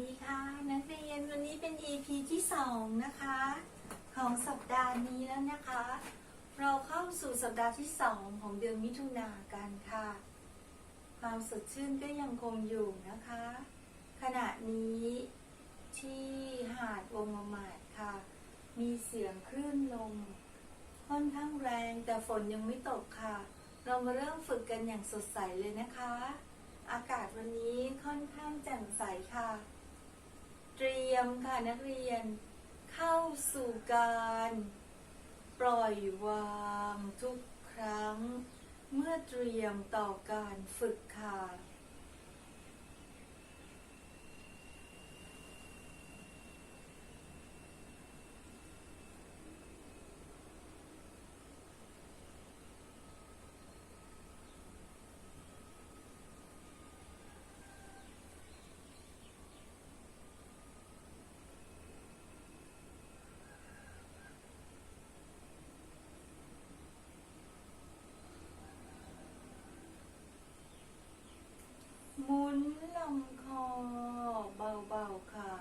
ดีค่ะนักเรียนวันนี้เป็น EP ที่2นะคะ ของสัปดาห์นี้แล้วนะคะ เราเข้าสู่สัปดาห์ที่ 2 ของเดือนมิถุนากันค่ะ ความสดชื่นก็ยังคงอยู่นะคะ ขณะนี้ที่หาดวงมามาดค่ะ มีเสียงคลื่นลมค่อนข้างแรงแต่ฝนยังไม่ตกค่ะ เรามาเริ่มฝึกกันอย่างสดใสเลยนะคะอากาศวันนี้ค่อนข้างแจ่มใสค่ะ เตรียมค่ะนักเรียน เข้าสู่การ ปล่อยวางทุกครั้ง เมื่อเตรียมต่อการฝึกค่ะ หมุนลำคอเบาๆค่ะ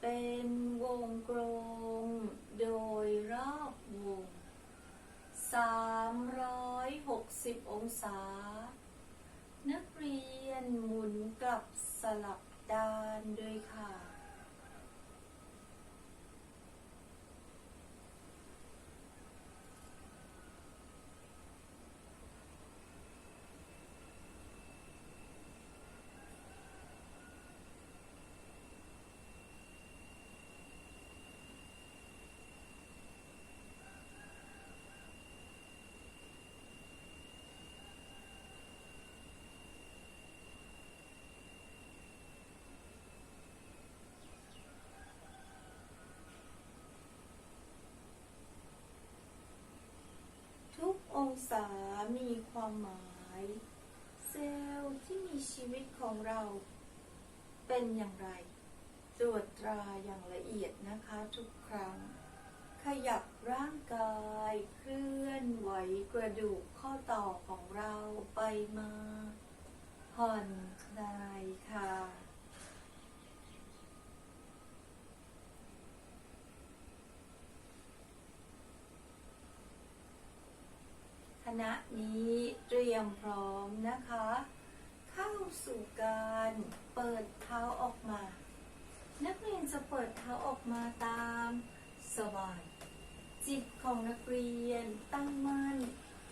เป็นวงกลมโดยรอบวง 360 องศา นักเรียนหมุนก ลับสลับด้านด้วยค่ะ ทุกอง ศามีความหมาย เซลล์ที่มีชีวิตของเราเป็นอย่างไร ตรวจตราอย่างละเอียดนะคะทุกครั้ง ขยับร่างกายเคลื่อนไหวกระดูกข้อต่อของเราไปมา ผ่อนคลายค่ะ ณะนี้เตรียมพร้อมนะคะ เข้าสู่การเปิดเท้าออกมา นักเรียนจะเปิดเท้าออกมาตามสบายจิตของนักเรียนตั้งมั่น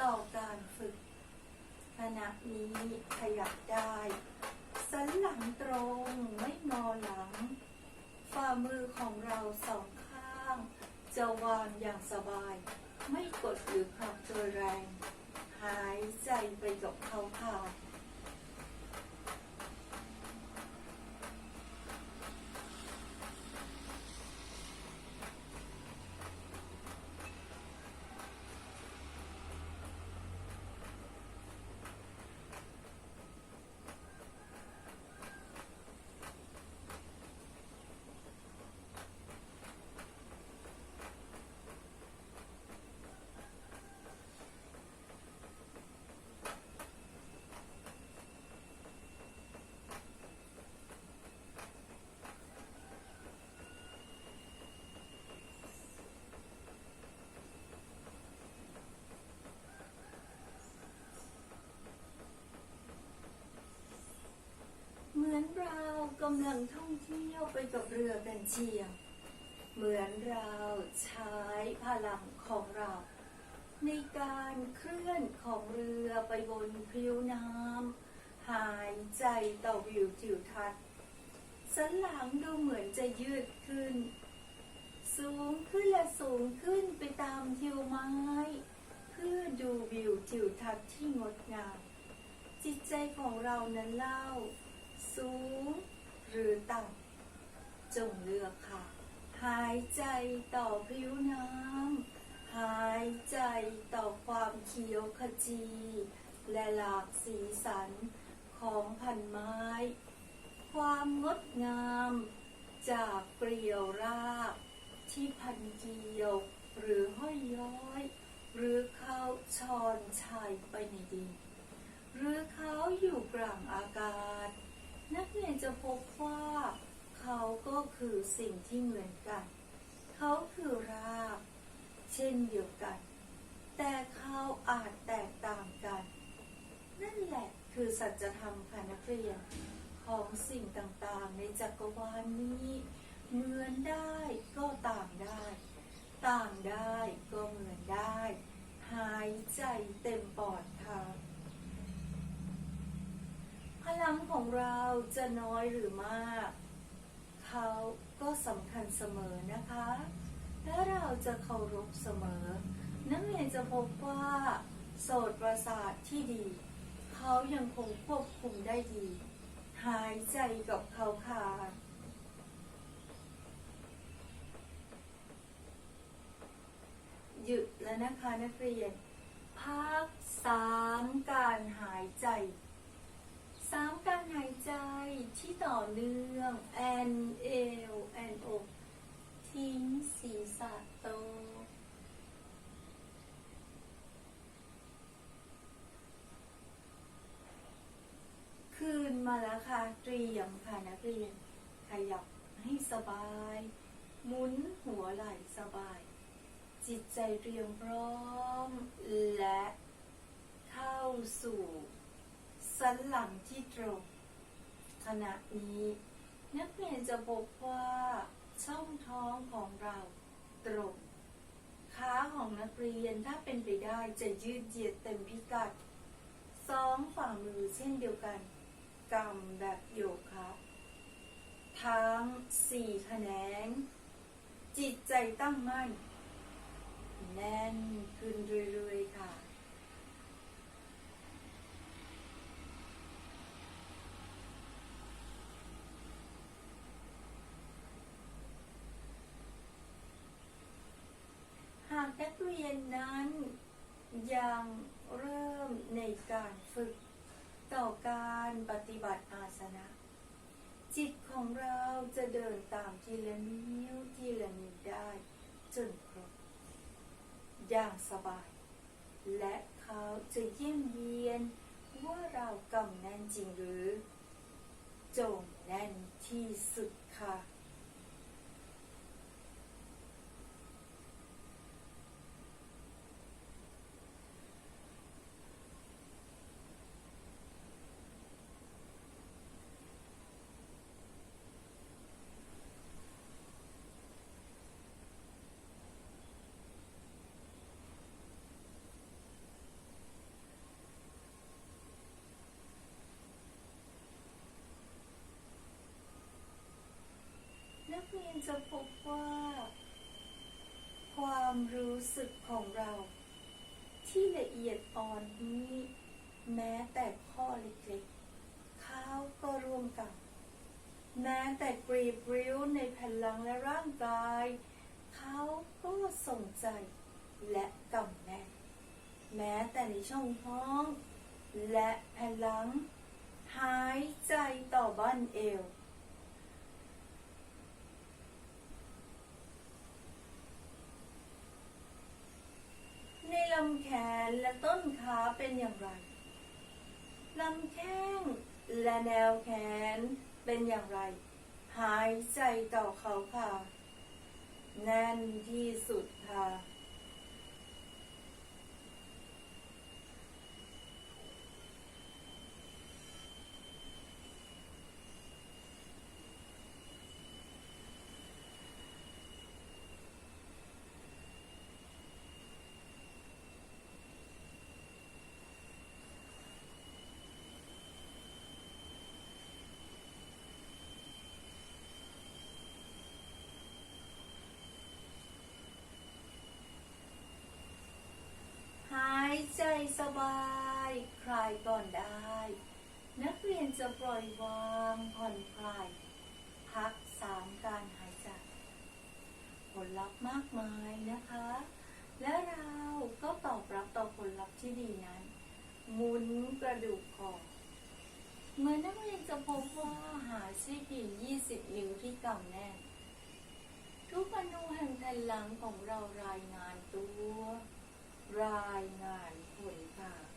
ต่อการฝึกขณะนี้ขยับได้สันหลังตรงไม่งอหลัง ฝ่ามือของเราสองข้าง จะวางอย่างสบาย ไม่กดหรือผลักโดยแรง หายใจไปกับเขาค่ะหมือนเรากำลังท่องเที่ยวไปกับ เรือกันเชียงเหมือนเราใช้พลังของเรา ในการเคลื่อนของเรือไปบนผิวน้ำหายใจต่อวิวทิวทัศน์สันหลังดูเหมือนจะยืดขึ้น สูงขึ้นและสูงขึ้นไปตามทิวไม้ เพื่อดูวิวทิวทัศน์ที่งดงาม จิตใจของเรานั้นเล่า สูงหรือต่ำ จงเลือกค่ะ หายใจต่อผิวน้ำ หายใจต่อความเขียวขจี และหลากสีสันของพันไม้ ความงดงาม จากเปลี่ยวรากที่พันเกี่ยว หรือห้อยย้อย หรือเขาชอนชัยไปในดินหรือเขาอยู่กลางอากาศ นักเรียนจะพบว่า เขาก็คือสิ่งที่เหมือนกัน เขาคือรากเช่นเดียวกัน แต่เขาอาจแตกต่างกัน นั่นแหละคือสัจธรรมค่ะนักเรียนของสิ่งต่างๆ ในจักรวาลนี้ เหมือนได้ก็ต่างได้ ต่างได้ก็เหมือนได้ หายใจเต็มปอดค่ะพลังของเราจะน้อยหรือมาก เขาก็สำคัญเสมอนะคะ และเราจะเคารพเสมอ นักเรียนจะพบว่าโสตประสาทที่ดี เขายังคงควบคุมได้ดี หายใจกับเขาค่ะหยุดแล้วนะคะนักเรียน พักสามการหายใจ สามการหายใจที่ต่อเนื่อง N L N O ทิ้งศีรษะโตคืนมาแล้วค่ะ เตรียมค่ะนักเรียน ขยับให้สบาย หมุนหัวไหล่สบาย จิตใจเตรียมพร้อม และเข้าสู่ สันหลังที่ตรง ขณะนี้ นักเรียนจะพบว่าช่องท้องของเราตรง ขาของนักเรียนถ้าเป็นไปได้จะยืดเหยียดเต็มพิกัดสองฝ่ามือเช่นเดียวกันกำแบบโยคะทั้งสี่แขนง จิตใจตั้งมั่น แน่นขึ้นเรื่อยๆค่ะ หาก นักเรียนนั้น ยังเริ่มในการฝึกต่อการปฏิบัติอาสนะ จิตของเราจะเดินตามทีละนิ้วทีละนิ้วได้จนครบ อย่างสบาย และเขาจะเยี่ยมเยียนว่าเรากำแน่นจริงหรือ จงแน่นที่สุดค่ะ จะพบว่า ความรู้สึกของเรา ที่ละเอียดอ่อนนี้ แม้แต่ข้อเล็กๆเขาก็ร่วมกันแม้แต่กรีบริ้วในแผ่นหลังและร่างกาย เขาก็ส่งใจและกำแน่แม้แต่ในช่องท้อง และแผ่นหลัง หายใจต่อบ้านเอว ในลำแขนและต้นขาเป็นอย่างไร ลำแข้งและแนวแขนเป็นอย่างไร หายใจต่อเขาค่ะ แน่นที่สุดค่ะ หายใจสบายคลายก่อนได้ นักเรียน จะปล่อยวางผ่อนคลาย พักสามการหายใจ ผลลัพธ์มากมายนะคะ และเราก็ตอบรับต่อผลลัพธ์ที่ดีนั้น หมุนกระดูกคอเมื่อนักเรียนจะพบว่าหาช่เพียง20 นิ้วที่กำแน่นทุกอนุแห่งแผ่นหลังของเรารายงานตัว รายงานผลค่ะ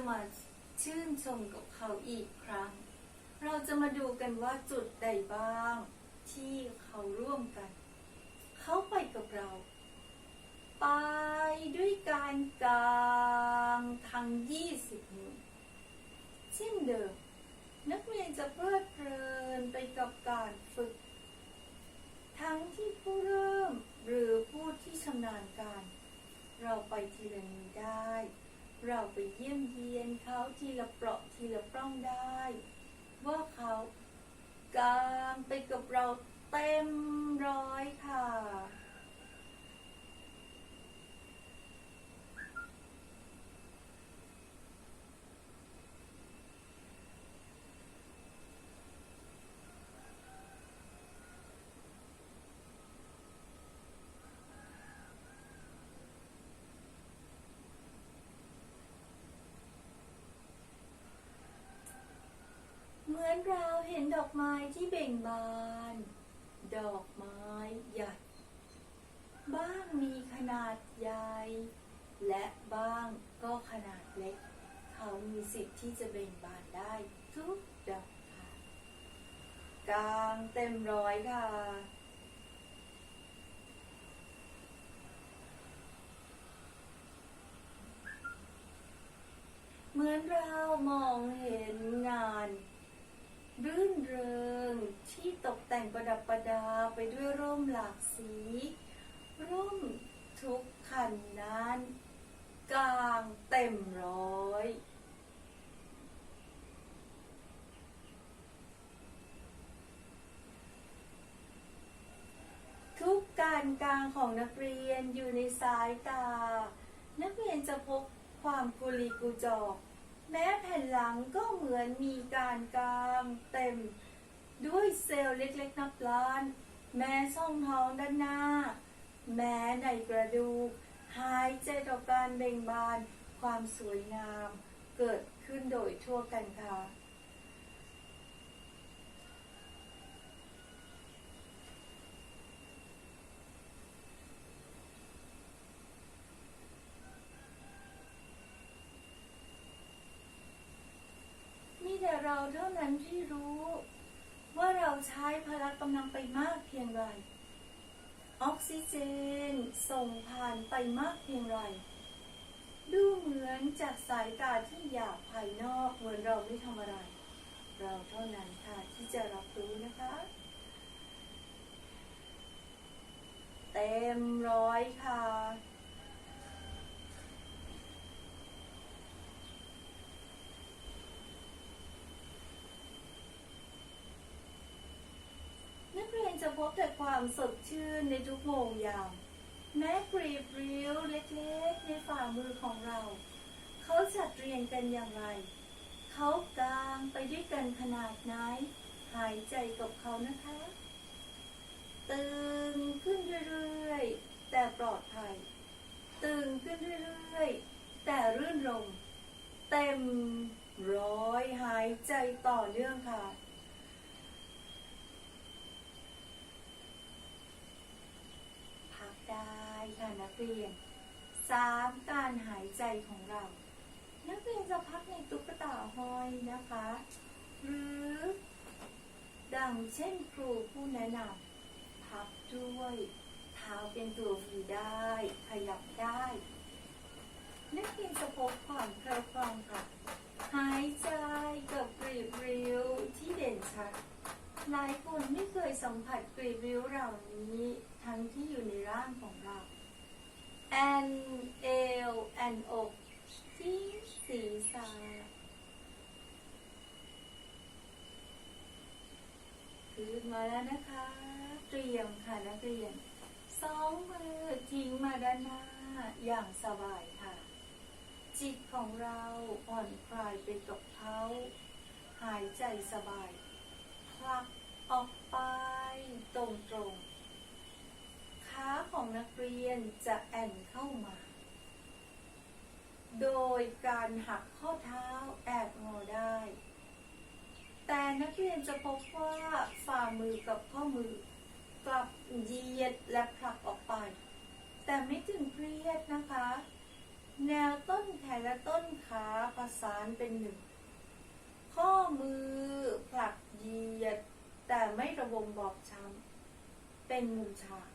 จะมาชื่นชมกับเขาอีกครั้ง เราจะมาดูกันว่าจุดใดบ้าง ที่เขาร่วมกัน เขาไปกับเรา ไปด้วยการกางทั้ง20นิ้วเช่นเดิมนักเรียนจะเพลิดเพลินไปกับการฝึก ทั้งที่ผู้เริ่มหรือผู้ที่ชำนาญการ เราไปทีละนิวได้ เราไปเยี่ยมเยียนเขาทีละเปราะทีละปล้องได้ ว่าเขากางไปกับเราเต็มร้อยค่ะ เหมือนเราเห็นดอก ไม้ที่เบ่งบาน ดอกไม้ใหญ่ บ้างมีขนาดใหญ่ และบ้างก็ขนาดเล็ก เขามีสิทธิ์ที่จะเบ่งบานได้ทุกดอกค่ะกลางเต็มร้อยค่ะเหมือนเรามองเห็นงาน รื่นเริงที่ตกแต่งประดับประดาไปด้วยร่มหลากสี ร่มทุกคันนั้น กลางเต็มร้อย ทุกการกลางของนักเรียนอยู่ในสายตา นักเรียนจะพบความกุลีกุจอก แม้แผ่นหลังก็เหมือนมีการกลางเต็ม ด้วยเซลล์เล็กๆนับล้าน แม้ช่องท้องด้านหน้า แม้ในกระดูก หายใจต่อการเบ่งบานความสวยงาม เกิดขึ้นโดยทั่วกันค่ะ มีแต่ เราเท่านั้นที่รู้ ว่าเราใช้พละกำลังไปมากเพียงไร ออกซิเจนส่งผ่านไปมากเพียงไร ดูเหมือนจากสายตาที่หยาบภายนอกเหมือนเราไม่ทำอะไร เราเท่านั้นค่ะที่จะรับรู้นะคะเต็มร้อยค่ะ นักเรียนจะพบแต่ ความสดชื่นในทุกโมงยาม แม้กรีบริ้วเล็กๆในฝ่ามือของเรา เขาจัดเรียงกันอย่างไร เขากลางไปด้วยกันขนาดไหนหายใจกับเขานะคะ ตึงขึ้นเรื่อยๆ แต่ปลอดภัย ตึงขึ้นเรื่อยๆ แต่รื่นรม เต็มร้อยหายใจต่อเนื่องค่ะ พักได้ค่ะนักเรียนสามการหายใจของเรา นักเรียนจะพักในตุ๊กตาห้อยนะคะ หรือดังเช่นครูผู้แนะนำพักด้วย เท้าเป็นตัววีได้ ขยับได้ นักเรียนจะพบความเคยคล่องค่ะ หายใจกับกรีบริ้วที่เด่นชัดหลายคนไม่เคยสัมผัสกรีบริ้วเหล่านี้ทั้งที่อยู่ในร่างของเรา นเอลแอนอกที่ศีรษะขึ้นมาแล้วนะคะ เตรียมค่ะนักเรียนสองมือทิ้งมาด้านหน้าอย่างสบายค่ะ จิตของเราผ่อนคลายไปกับเขาหายใจสบายผลักออกไปตรงๆขาของนักเรียนจะแอน ยการหักข้อเท้าแอบงอได้ แต่นักเรียนจะพบว่าฝ่ามือกับข้อมือกลับเหยียดและผลักออกไป แต่ไม่ถึงเครียดนะคะ แนวต้นแขนและต้นขาประสานเป็นหนึ่ง ข้อมือผลักเหยียด แต่ไม่ระบมบอบช้ำเป็นมุมฉาก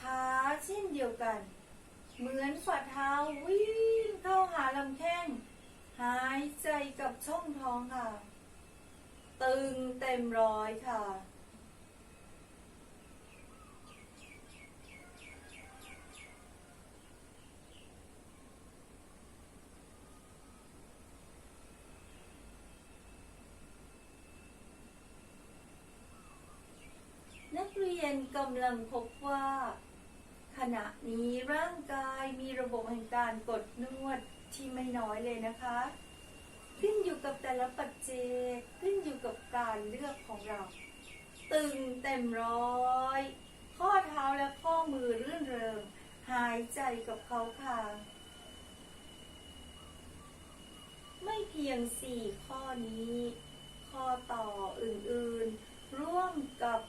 ขาเช่นเดียวกัน เหมือนฝ่าเท้าวิ่ง ลำแข้ง หายใจกับช่องท้องค่ะ ตึงเต็มร้อยค่ะนักเรียนกำลังพบว่า ขณะนี้ร่างกายมีระบบแห่งการกดนวด ที่ไม่น้อยเลยนะคะ ขึ้นอยู่กับแต่ละปัจเจกขึ้นอยู่กับการเลือกของเรา ตึงเต็มร้อย ข้อเท้าและข้อมือรื่นเริงหายใจกับเขาค่ะไม่เพียงสี่ข้อนี้ ข้อต่ออื่นๆ ร่วมกับ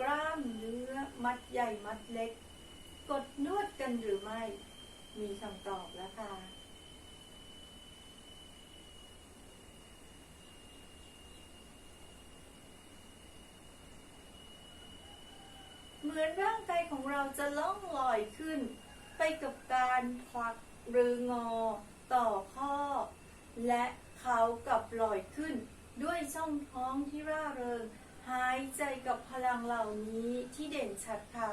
กล้ามเนื้อมัดใหญ่มัดเล็ก กดนวดกันหรือไม่ มีคำตอบแล้วค่ะ เหมือนร่างกายของ เราจะล่องลอยขึ้น ไปกับการพลักหรืองอ ต่อข้อ และเขากับลอยขึ้น ด้วยช่องท้องที่ร่าเริง หายใจกับพลังเหล่านี้ที่เด่นชัดค่ะ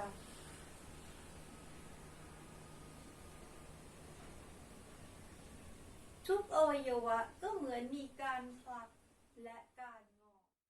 ทุกอวัยวะก็เหมือนมีการผลักและ